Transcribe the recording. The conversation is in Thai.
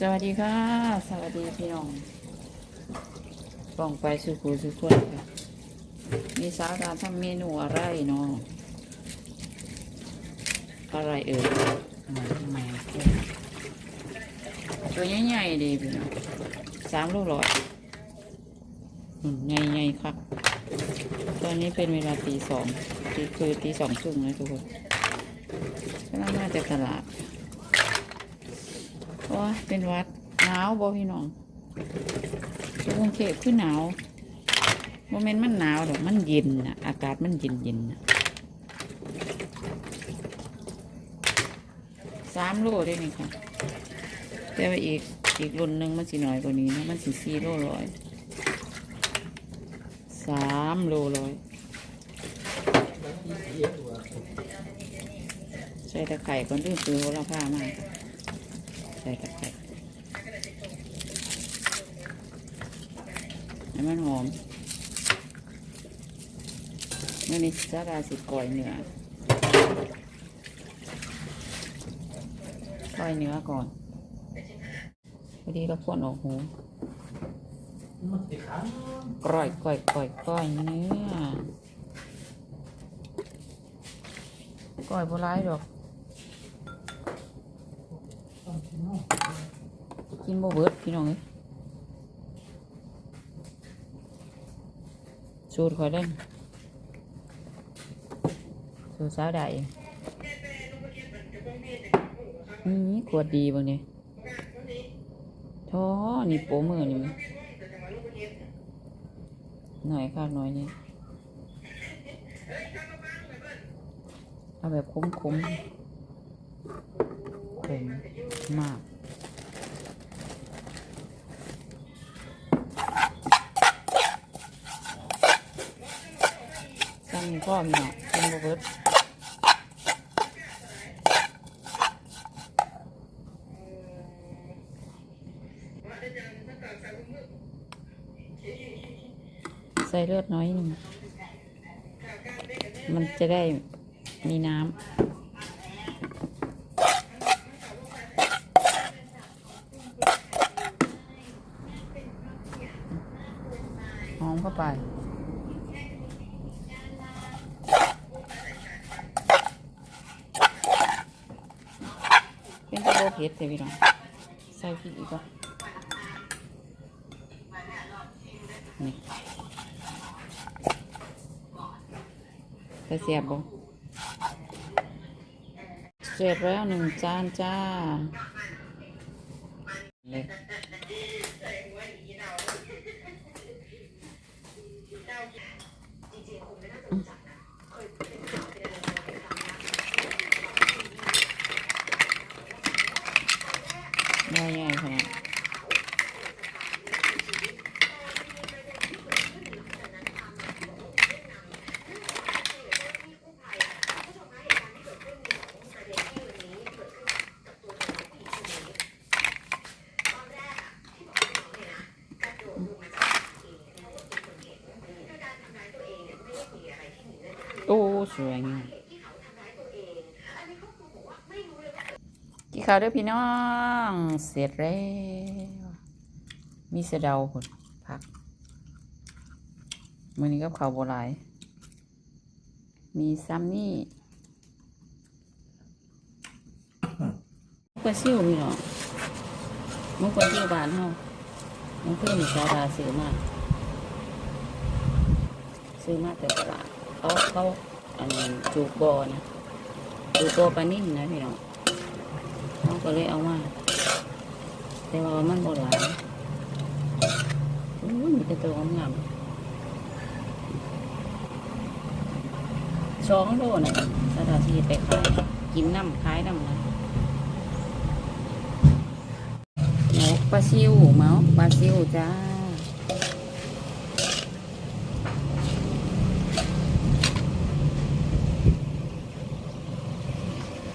สวัสดีค่ะ สวัสดีพี่น้องลองไปสุขุสุขคนค่ะ มีสาการทำเมนูอะไรเนาะอะไรเอ่ยมาทำไมตัวใหญ่ๆดีพี่น้องสามลูกร้อยอืมใหญ่ๆครับ ตอนนี้เป็นเวลาตีสองคือตีสองครึ่งนะทุกคนกำลังมาจากตลาด โอ้เป็นวัดหนาวบ่พี่น้องอยู่กรุงเทพคือหนาวโมเมนต์มันหนาวดอกมันเย็นนะอากาศมันเย็นเย็นนะสามโลได้ไหมคะแต่ว่าอีกอีกรุ่นหนึ่งมันสิหน่อยกว่านี้นะมันสิสี่โลร้อยสามโลร้อยใส่ตะไคร่ก่อนที่ซื้อโหระพามา ใส่ตะไคร้ให้มันหอมเมื่อนี้ซาดาสิก่อยเนื้อก่อยเนื้อก่อนพอดีเราพ่นออกหูกร่อยก่อยก่อยก่อยเนื้อก่อยโบราณดอก กินบ่เบิดพี่น้องเอ้ยสูตรข่อยเล่นสูตรสาวใดนี่ขวดดีบ่เนี่ยท้อนี่โปมือนี่มั้ยหน่อยค่ะหน่อยนี่เอาแบบคุ้มๆคมมาก นี่พ่อมีเนาะกินบ่เบิดใส่เลือดน้อยหนึ่งมันจะได้มีน้ำหอมเข้าไป เผ็ดเลยพี่น้องใส่พริกอีกก่อนนี่ใส่เสียบบ่เสร็จแล้วหนึ่งจานจ้าเลย ง่ายๆขนาดโอ้สวยงาม กี่ข้าวเด้วยพี่น้อง เสร็จแล้ว มีเสเดาผลผักมือนี้ก็ข้าวโบราณมีซัมนี่มุกปลาซิวพี่น้อมุกปลาซิวบานเฮามันเพื่อนมีสาดาซื้อมาซื้อมาแต่ตลาดเขาเขาอันจูกบอนะจูกบอปลานิ่นนะพี่น้อง เขาก็เลยเอามา แต่ว่ามันโบรายอุ้ยมีแต่ตัวงามสองโลนะสถานที่ไปขายกินน้ำขายน้ำนะหมกปลาซิวหมกปลาซิวจ้า